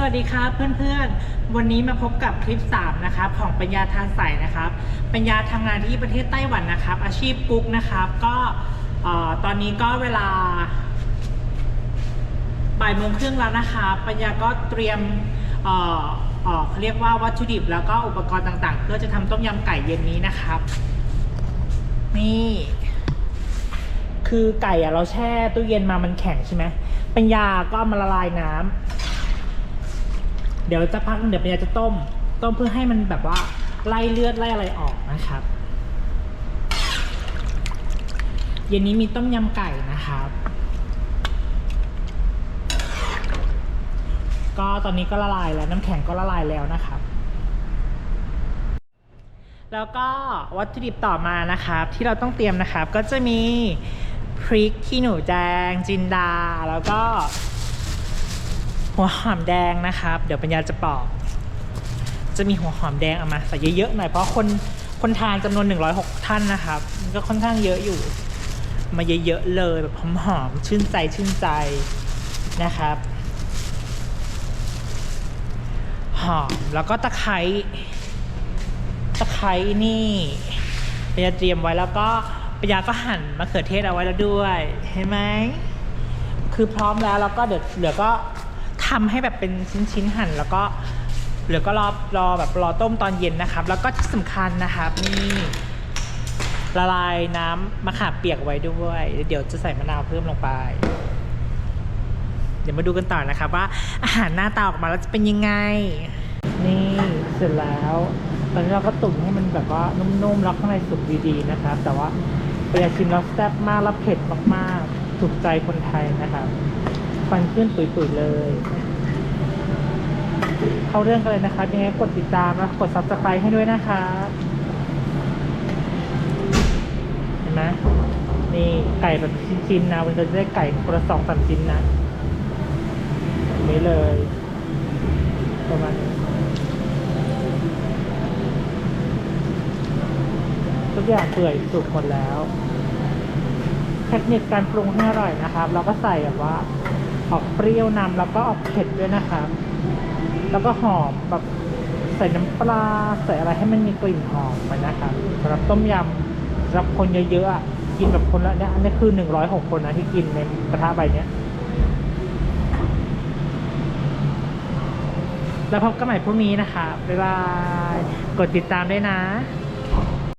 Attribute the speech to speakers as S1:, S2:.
S1: สวัสดีครับเพื่อนๆ วันนี้มาพบกับคลิป 3 นะครับของปัญญาทานใสนะครับ ปัญญาทำงานที่ประเทศไต้หวันนะครับ อาชีพกุ๊กนะครับ ก็ตอนนี้ก็เวลาบ่ายโมงครึ่งแล้วนะครับปัญญาก็เตรียมเขาเรียกว่าวัตถุดิบแล้วก็อุปกรณ์ต่างๆ เพื่อจะทำต้มยำไก่เย็นนี้นะครับ นี่ คือไก่อะเราแช่ตู้เย็นมามันแข็งใช่ไหมปัญญาก็มาละลายน้ำ เดี๋ยวจะพักนึงเดี๋ยวปัญญาจะต้ม ต้มเพื่อให้มันแบบว่าไล่เลือดไล่อะไรออกนะครับ เย็นนี้มีต้มยำไก่นะครับ ก็ตอนนี้ก็ละลายแล้วน้ำแข็งก็ละลายแล้วนะครับแล้วก็วัตถุดิบต่อมานะครับ ที่เราต้องเตรียมนะครับ ก็จะมีพริกขี้หนูแดงจินดา แล้วก็ หัวหอมแดงนะครับ เดี๋ยวปัญญาจะปอก จะมีหัวหอมแดงเอามาใส่เยอะๆหน่อยเพราะคนคนทานจำนวน 106 ท่านนะครับก็ค่อนข้างเยอะอยู่ มาเยอะๆเลยแบบหอมๆชื่นใจชื่นใจนะครับ หอมแล้วก็ตะไคร้ตะไคร้นี่ปัญญาเตรียมไว้แล้วก็ปัญญาก็หั่นมะเขือเทศเอาไว้แล้วด้วยเห็นไหมคือพร้อมแล้วแล้วก็เดี๋ยวเหลือก็ ทำให้แบบเป็นชิ้นๆหั่น แล้วก็หลือก็รอรอแบบรอต้มตอนเย็นนะครับ แล้วก็ที่สำคัญนะครับนี่ละลายน้ำมะขามเปียกไว้ด้วย เดี๋ยวจะใส่มะนาวเพิ่มลงไป เดี๋ยวมาดูกันต่อนะครับว่าอาหารหน้าตาออกมาแล้วจะเป็นยังไง นี่เสร็จแล้ว ตอนนี้เราก็ตุ๋นให้มันแบบว่านุ่มๆแล้วข้างในสุกดีๆนะครับ แต่ว่าเปรียชิมแล้วแซ่บมากแล้วเผ็ดมากๆถูกใจคนไทยนะครับ ฟันขึ้นตุยๆเลย เข้าเรื่องกันเลยนะครับยังไงกดติดตามและกด subscribe ให้ด้วยนะครับเห็นไหมนี่ไก่แบบชิ้นๆนะวันจะได้ไก่คนละสองสามชิ้นนะนี้เลย ประมาณทุกอย่างเปื่อยสุกหมดแล้ว เทคนิคการปรุงให้อร่อยนะครับ เราก็ใส่แบบว่า ออกเปรี้ยวนำแล้วก็ออกเผ็ดด้วยนะครับแล้วก็หอมแบบใส่น้ำปลาใส่อะไรให้มันมีกลิ่นหอมมันะครับสำหรับต้มยำสำหรับคนเยอะๆกินแบบคนละเนี่ยอันนี้คือหนึ่งร้อยหกคนนะที่กินในกระทะใบเนี้ยแล้วพบกันใหม่พรุ่งนี้นะคะ บ๊ายบาย กดติดตามได้นะ